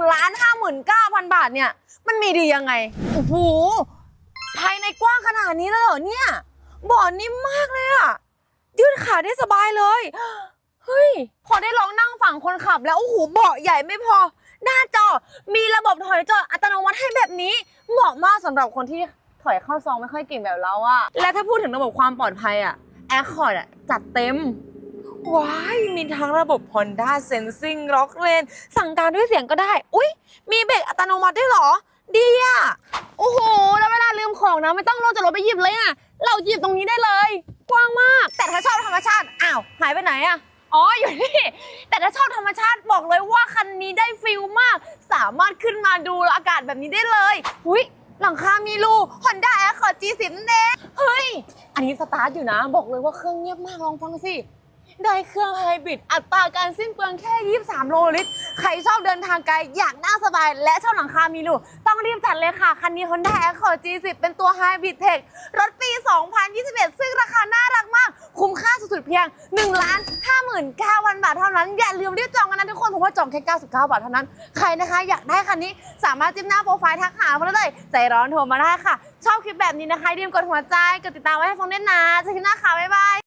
1ล้าน5 9,000บาทเนี่ย มันมีดียังไง โอ้โห ภายในกว้างขนาดนี้เลยเหรอเนี่ยเบาะนิ่มมากเลยอะยืดขาได้สบายเลย เฮ้ย พอได้ลองนั่งฝั่งคนขับแล้ว โอ้โห เบาะใหญ่ไม่พอ หน้าจอ มีระบบถอยจออัตโนมัติให้แบบนี้ เหมาะมากสำหรับคนที่ถอยเข้าซองไม่ค่อยเก่งแบบเราอะและถ้าพูดถึงระบบความปลอดภัยอะแอคคอร์ดอะจัดเต็ม ว้ายมีทั้งระบบ Honda Sensing Lock Lane สั่งการด้วยเสียงก็ได้ อุ๊ย มีเบรกอัตโนมัติด้วยเหรอ ดีอะ โอ้โห แล้วเวลาลืมของนะ ไม่ต้องลงจากรถไปหยิบเลยอะเราหยิบตรงนี้ได้เลย กว้างมาก แต่ถ้าชอบธรรมชาติ อ้าว หายไปไหนอะอ๋ออยู่นี่ แต่ถ้าชอบธรรมชาติบอกเลยว่าคันนี้ได้ฟิลมาก สามารถขึ้นมาดูอากาศแบบนี้ได้เลยหุยหลังคามีรู Honda Accord G10 นั่นเองเฮ้ย อันนี้สตาร์ทอยู่นะ บอกเลยว่าเครื่องเงียบมากลองฟังสิ ได้เครื่องไฮบริดอัตราการสิ้นเปลืองแค่ 23 โลลิตร ใครชอบเดินทางไกล อยากนั่งสบาย และชอบหลังคามีรูต้องรีบจัดเลยค่ะ คันนี้ Honda Accord G10 เป็นตัว Hybrid Tech รถปี 2021 ซึ่งราคาน่ารักมาก คุ้มค่าสุดๆเพียง 1 ล้าน59,000 บาทเท่านั้น อย่าลืมรีบจองกันนะทุกคนเพราะว่าจองแค่ 99 บาทเท่านั้น ใครนะคะ อยากได้คันนี้สามารถจิ้มหน้าโปรไฟล์ทักหามาได้เลยใจร้อนโทรมาได้ค่ะ ชอบคลิปแบบนี้นะคะอย่าลืมกดหัวใจกดติดตามไว้ให้ฟงด้วยนะเจอกันหน้าค่ะบ๊ายบาย